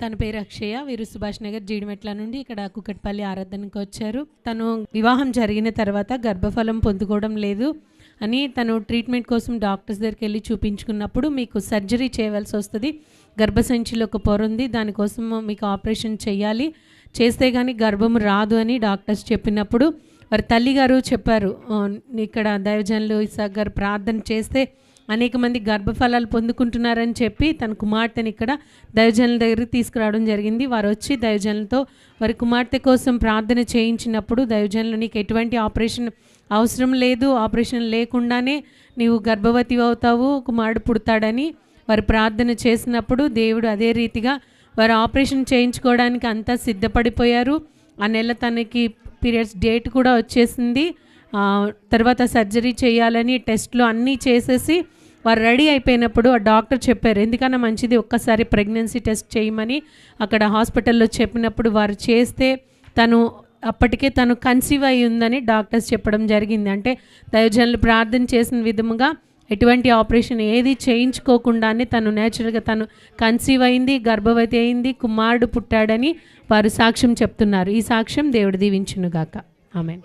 తన పేరు అక్షయ వీరు సుభాష్ నగర్ జీడిమెట్ల నుండి ఇక్కడ కుకట్పల్లి ఆరాధనకు వచ్చారు. తను వివాహం జరిగిన తర్వాత గర్భఫలం పొందుకోవడం లేదు అని తను ట్రీట్మెంట్ కోసం డాక్టర్స్ దగ్గరికి వెళ్ళి చూపించుకున్నప్పుడు మీకు సర్జరీ చేయవలసి వస్తుంది గర్భసంచిలో ఒక పొర ఉంది దానికోసం మీకు ఆపరేషన్ చేయాలి చేస్తే కానీ గర్భం రాదు అని డాక్టర్స్ చెప్పినప్పుడు వారి తల్లిగారు చెప్పారు ఇక్కడ దైవజనులు ఇసాక్ గారు ప్రార్థన చేస్తే అనేక మంది గర్భఫలాలు పొందుకుంటున్నారని చెప్పి తన కుమార్తెని ఇక్కడ దైవజనుల దగ్గరికి తీసుకురావడం జరిగింది. వారు వచ్చి దైవజనులతో వారి కుమార్తె కోసం ప్రార్థన చేయించినప్పుడు దైవజనులు నీకు ఎటువంటి ఆపరేషన్ అవసరం లేదు ఆపరేషన్ లేకుండానే నీవు గర్భవతి అవుతావు కుమారుడు పుడతాడని వారు ప్రార్థన చేసినప్పుడు దేవుడు అదే రీతిగా వారు ఆపరేషన్ చేయించుకోవడానికి అంతా సిద్ధపడిపోయారు. ఆ నెల తనకి పీరియడ్స్ డేట్ కూడా వచ్చేసింది. తర్వాత సర్జరీ చేయాలని టెస్ట్లు అన్నీ చేసేసి వారు రెడీ అయిపోయినప్పుడు ఆ డాక్టర్ చెప్పారు ఎందుకన్నా మంచిది ఒక్కసారి ప్రెగ్నెన్సీ టెస్ట్ చేయమని? అక్కడ హాస్పిటల్లో చెప్పినప్పుడు వారు చేస్తే తను అప్పటికే తను కన్సీవ్ అయి ఉందని డాక్టర్స్ చెప్పడం జరిగింది. అంటే దయోజనులు ప్రార్థన చేసిన విధముగా ఎటువంటి ఆపరేషన్ ఏది చేయించుకోకుండానే తను నేచురల్గా తను కన్సీవ్ అయింది గర్భవతి అయింది కుమారుడు పుట్టాడని వారు సాక్ష్యం చెప్తున్నారు. ఈ సాక్ష్యం దేవుడు దీవించునుగాక. ఆమె